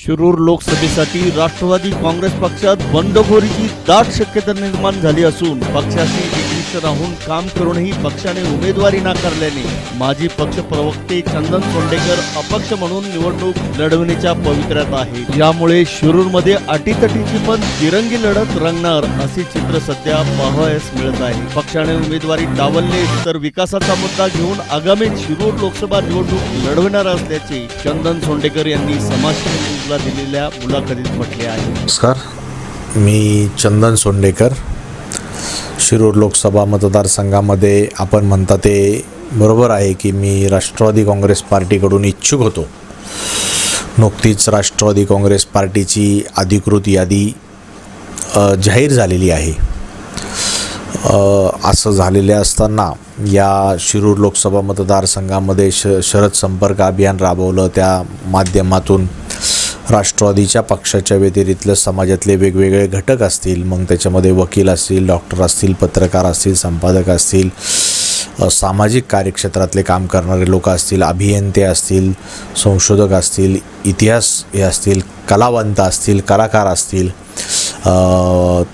शिरूर लोकसभेसाठी राष्ट्रवादी काँग्रेस पक्षात बंडखोरीची दाट शक्यता निर्माण झाली असून पक्षाशी पक्ष राहून काम करूनही पक्षाने उमेदवारी नाकारल्याने माजी पक्ष प्रवक्ते चंदन सोंडेकर अपक्ष म्हणून निवडणूक लढवण्याच्या पवित्र्यात आहे. यामुळे शिरूरमध्ये अटीतटीची पण तिरंगी लढत रंगणार असे चित्र सध्या पाहावयास मिळत आहे. पक्षाने उमेदवारी डावलले तर विकासाचा मुद्दा घेऊन आगामी शिरूर लोकसभा निवडणूक लढवणार असल्याचे चंदन सोंडेकर यांनी समाजला न्यूजला दिलेल्या मुलाखतीत म्हटले आहे. नमस्कार. मी चंदन सोंडेकर शिरूर लोकसभा मतदारसंघामध्ये आपण म्हणता ते बरोबर आहे की मी राष्ट्रवादी काँग्रेस पार्टीकडून इच्छुक होतो. नुकतीच राष्ट्रवादी काँग्रेस पार्टीची अधिकृत यादी जाहीर झालेली आहे. असं झालेले असताना या शिरूर लोकसभा मतदारसंघामध्ये श शरद संपर्क अभियान राबवलं त्या माध्यमातून राष्ट्रवादीच्या पक्षाच्या व्यतिरिक्त समाजातले वेगवेगळे घटक असतील मग त्याच्यामध्ये वकील असतील डॉक्टर असतील पत्रकार असतील संपादक असतील सामाजिक कार्यक्षेत्रातले काम करणारे लोक असतील अभियंते असतील संशोधक असतील इतिहास हे असतील कलावंत असतील कलाकार असतील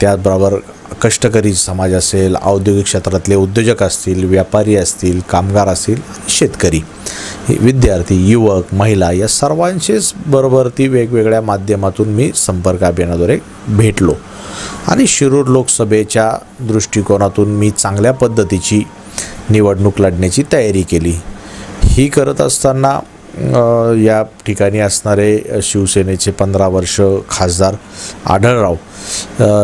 त्याचबरोबर कष्टकरी समाज असेल औद्योगिक क्षेत्रातले उद्योजक असतील व्यापारी असतील कामगार असतील आणि शेतकरी विद्यार्थी युवक महिला या सर्वांशीच बरोबर ती वेगवेगळ्या माध्यमातून मी संपर्क अभियानाद्वारे भेटलो. आणि शिरूर लोकसभेच्या दृष्टिकोनातून मी चांगल्या पद्धतीची निवडणूक लढण्याची तयारी केली. ही करत असताना या ठिकाणी असणारे शिवसेनेचे पंधरा वर्ष खासदार आढळराव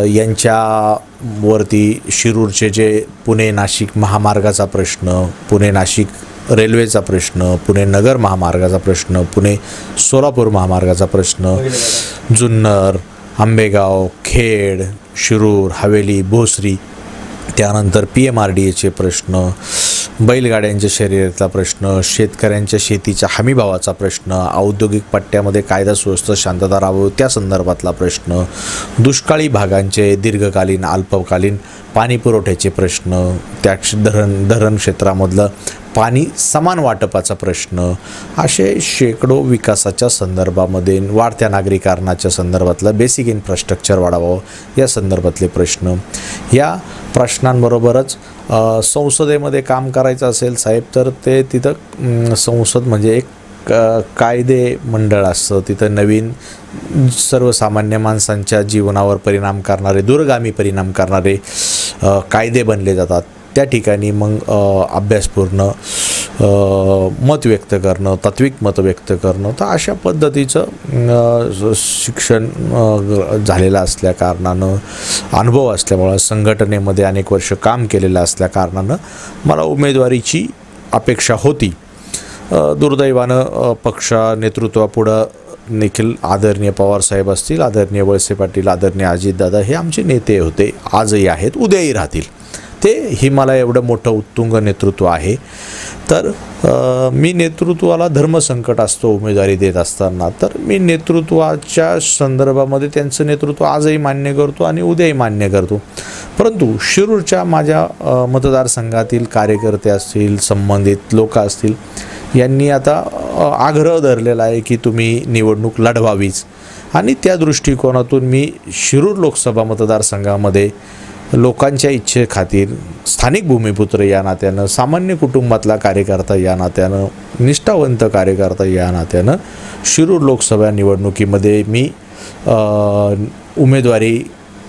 यांच्यावरती शिरूरचे जे पुणे नाशिक महामार्गाचा प्रश्न पुणे नाशिक रेल्वेचा प्रश्न पुणे नगर महामार्गाचा प्रश्न पुणे सोलापूर महामार्गाचा प्रश्न जुन्नर आंबेगाव खेड शिरूर हवेली भोसरी त्यानंतर पी एम आर डी एचे प्रश्न बैलगाड्यांच्या शर्यतीचा प्रश्न शेतकऱ्यांच्या शेतीच्या हमीभावाचा प्रश्न औद्योगिक पट्ट्यामध्ये कायदा सुव्यवस्था शांतता राहावं त्या संदर्भातला प्रश्न दुष्काळी भागांचे दीर्घकालीन अल्पकालीन पाणी पुरवठ्याचे प्रश्न त्या धरण धरण क्षेत्रामधलं पाणी समान वाटपाचा प्रश्न असे शेकडो विकासाच्या संदर्भामध्ये वाढत्या नागरीकरणाच्या संदर्भातलं बेसिक इन्फ्रास्ट्रक्चर वाढावं या संदर्भातले प्रश्न. या प्रश्नांबरोबरच संसदेमध्ये काम करायचं असेल साहेब तर ते तिथं संसद म्हणजे एक क- कायदे मंडळ असतं. तिथं नवीन सर्वसामान्य माणसांच्या जीवनावर परिणाम करणारे दूरगामी परिणाम करणारे कायदे बनले जातात. त्या ठिकाणी मग अभ्यासपूर्ण मत व्यक्त करणं तात्विक मत व्यक्त करणं तर अशा पद्धतीचं शिक्षण झालेलं असल्या कारणानं अनुभव असल्यामुळं संघटनेमध्ये अनेक वर्ष काम केलेलं असल्या कारणानं मला उमेदवारीची अपेक्षा होती. दुर्दैवानं पक्ष नेतृत्वापुढं देखील आदरणीय पवारसाहेब असतील आदरणीय वळसे पाटील आदरणीय अजितदादा हे आमचे नेते होते आजही आहेत उद्याही राहतील. ते ही मला एवढं मोठं उत्तुंग नेतृत्व आहे. तर मी नेतृत्वाला धर्मसंकट असतो उमेदवारी देत असताना. तर मी नेतृत्वाच्या संदर्भामध्ये त्यांचं नेतृत्व आजही मान्य करतो आणि उद्याही मान्य करतो. परंतु शिरूरच्या माझ्या मतदारसंघातील कार्यकर्ते असतील संबंधित लोक असतील यांनी आता आग्रह धरलेला आहे की तुम्ही निवडणूक लढवावीच. आणि त्या दृष्टिकोनातून मी शिरूर लोकसभा मतदारसंघामध्ये लोकांच्या इच्छेखातीर स्थानिक भूमिपुत्र या नात्यानं सामान्य कुटुंबातला कार्यकर्ता या नात्यानं निष्ठावंत कार्यकर्ता या नात्यानं शिरूर लोकसभा निवडणुकीमध्ये मी उमेदवारी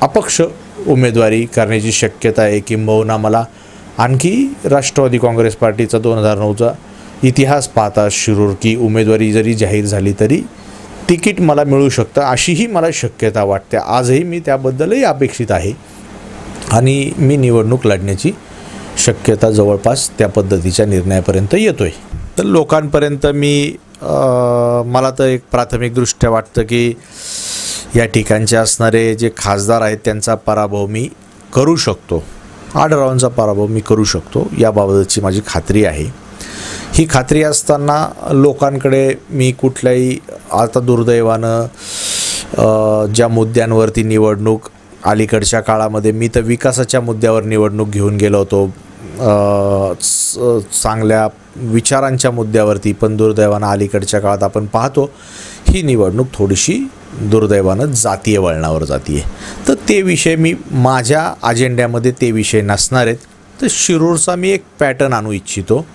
अपक्ष उमेदवारी करण्याची शक्यता आहे किंबहुना मला आणखी राष्ट्रवादी काँग्रेस पार्टीचा दोन हजार नऊचा इतिहास पाहता शिरूर की उमेदवारी जरी जाहीर झाली तरी तिकीट मला मिळू शकतं अशीही मला शक्यता वाटते. आजही मी त्याबद्दलही अपेक्षित आहे. आणि मी निवडणूक लढण्याची शक्यता जवळपास त्या पद्धतीच्या निर्णयापर्यंत येतो आहे तर लोकांपर्यंत मी मला तर एक प्राथमिकदृष्ट्या वाटतं की या ठिकाणचे असणारे जे खासदार आहेत त्यांचा पराभव मी करू शकतो. आढळरावांचा पराभव मी करू शकतो. याबाबतची माझी खात्री आहे. ही खात्री असताना लोकांकडे मी कुठल्याही आता दुर्दैवानं ज्या मुद्द्यांवरती निवडणूक अलीकडच्या काळामध्ये मी तर विकासाच्या मुद्द्यावर निवडणूक घेऊन गेलो होतो. चांगल्या विचारांच्या मुद्द्यावरती पण दुर्दैवानं अलीकडच्या काळात आपण पाहतो. ही निवडणूक थोडीशी दुर्दैवानं जातीय वळणावर जाती आहे तर ते विषय मी माझ्या अजेंड्यामध्ये ते विषय नसणार आहेत. तर शिरूरचा मी एक पॅटर्न आणू इच्छितो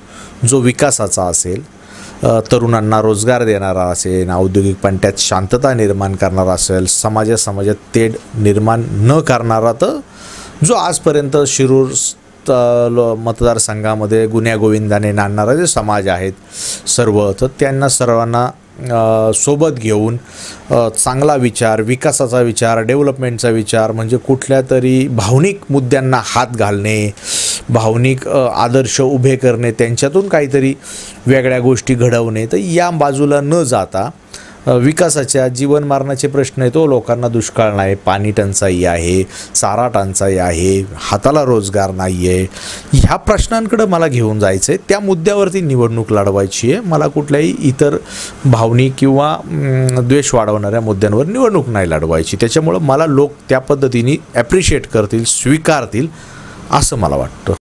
जो विकासाचा असेल. तरुणांना रोजगार देणारा असेल औद्योगिक पंट्यात शांतता निर्माण करणारा असेल समाजा समाजात तेढ निर्माण न करणारा तर जो आजपर्यंत शिरूर लो- मतदारसंघामध्ये गुन्ह्यागोविंदाने नाणणारा जे समाज आहेत सर्व तर त्यांना सर्वांना सोबत घेऊन चांगला विचार विकासाचा विचार डेव्हलपमेंटचा विचार म्हणजे कुठल्या तरी भावनिक मुद्द्यांना हात घालणे भावनिक आदर्श उभे करणे त्यांच्यातून काहीतरी वेगळ्या गोष्टी घडवणे तर या बाजूला न जाता विकासाच्या जीवनमारणाचे प्रश्न आहे तो हो, लोकांना दुष्काळ नाही पाणी टंचाई आहे चारा टंचाई आहे हाताला रोजगार नाही आहे ह्या प्रश्नांकडे मला घेऊन जायचं आहे त्या मुद्द्यावरती निवडणूक लढवायची आहे. मला कुठल्याही इतर भावनिक किंवा द्वेष वाढवणाऱ्या मुद्द्यांवर निवडणूक नाही लढवायची. त्याच्यामुळं मला लोक त्या पद्धतीने ॲप्रिशिएट करतील स्वीकारतील. असं मला वाटतं.